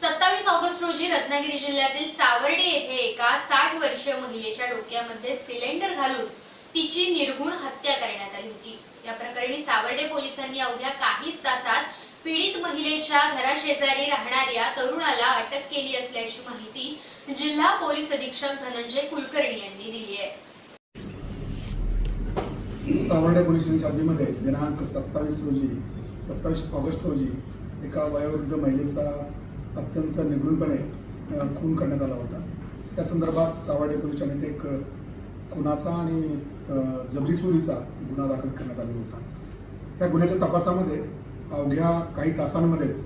सत्तावीस ऑगस्ट रोजी रत्नागिरी जिल्ह्यातील सावर्डे येथे एका साठ वर्षीय महिलेच्या डोक्यामध्ये सिलेंडर घालून तिची निर्गुण हत्या करण्यात आली होती. या प्रकरणी सावर्डे पोलिसांनी अवघ्या काहीच तासात पीडित महिलेच्या घराशेजारी राहणाऱ्या तरुणाला अटक केली असल्याची माहिती जिल्हा पोलीस अधीक्षक धनंजय कुलकर्णी यांनी दिली आहे. सावर्डे पोलीस हद्दीमध्ये दिनांक सत्तावीस रोजी सत्तावीस ऑगस्ट रोजी एका वयोवृद्ध महिलेचा अत्यंत निगूळपणे खून करण्यात आला होता. त्या संदर्भात सावाडे पोलीस ठाण्यात एक खुनाचा आणि जबरी चोरीचा गुन्हा दाखल करण्यात आलेला होता. त्या गुन्ह्याच्या तपासामध्ये अवघ्या काही तासांमध्येच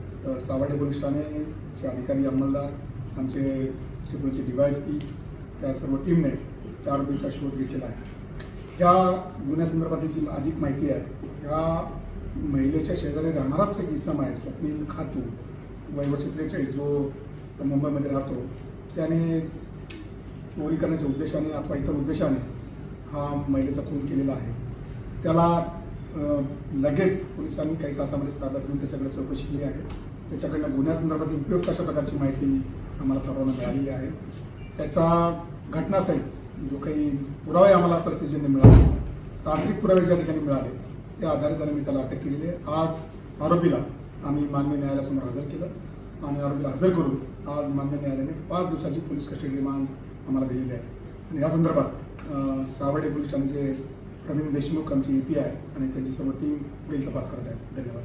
सावाडे पोलीस ठाणेचे अधिकारी अंमलदार आमचे चिपळूणचे डिवायस पी त्या सर्व टीमने त्या आरोपीचा शोध घेतलेला आहे. या गुन्ह्यासंदर्भातली जी अधिक माहिती आहे ह्या महिलेच्या शेजारी राहणाराच एक इसम आहे स्वप्नील खातू. वय त्रेचाळीस जो मुंबईमध्ये राहतो त्याने चोरी करण्याच्या उद्देशाने अथवा इतर उद्देशाने हा महिलेचा खून केलेला आहे. त्याला लगेच पोलिसांनी काही तासामध्ये ताब्यात घेऊन त्याच्याकडे चौकशी केली आहे. त्याच्याकडनं गुन्ह्यासंदर्भात उपयोग कशा प्रकारची माहिती आम्हाला सर्वांना मिळालेली आहे. त्याचा घटनासहित जो काही पुरावे आम्हाला परिस्थितीने मिळाले तांत्रिक पुरावे ज्या ठिकाणी मिळाले त्या आधारित आम्ही त्याला अटक केलेली आहे. आज आरोपीला आम्ही मान्य न्यायालयासमोर हजर केलं आणि आरोपीला हजर करून आज मान्य न्यायालयाने पाच दिवसाची पोलीस कस्टडी रिमांड आम्हाला दिलेली आहे. आणि या संदर्भात सावडे सावर्डे पोलीस ठाण्याचे प्रवीण देशमुख आमची ए पी आय आणि त्यांची सर्व टीम पुढील तपास करत आहेत. धन्यवाद.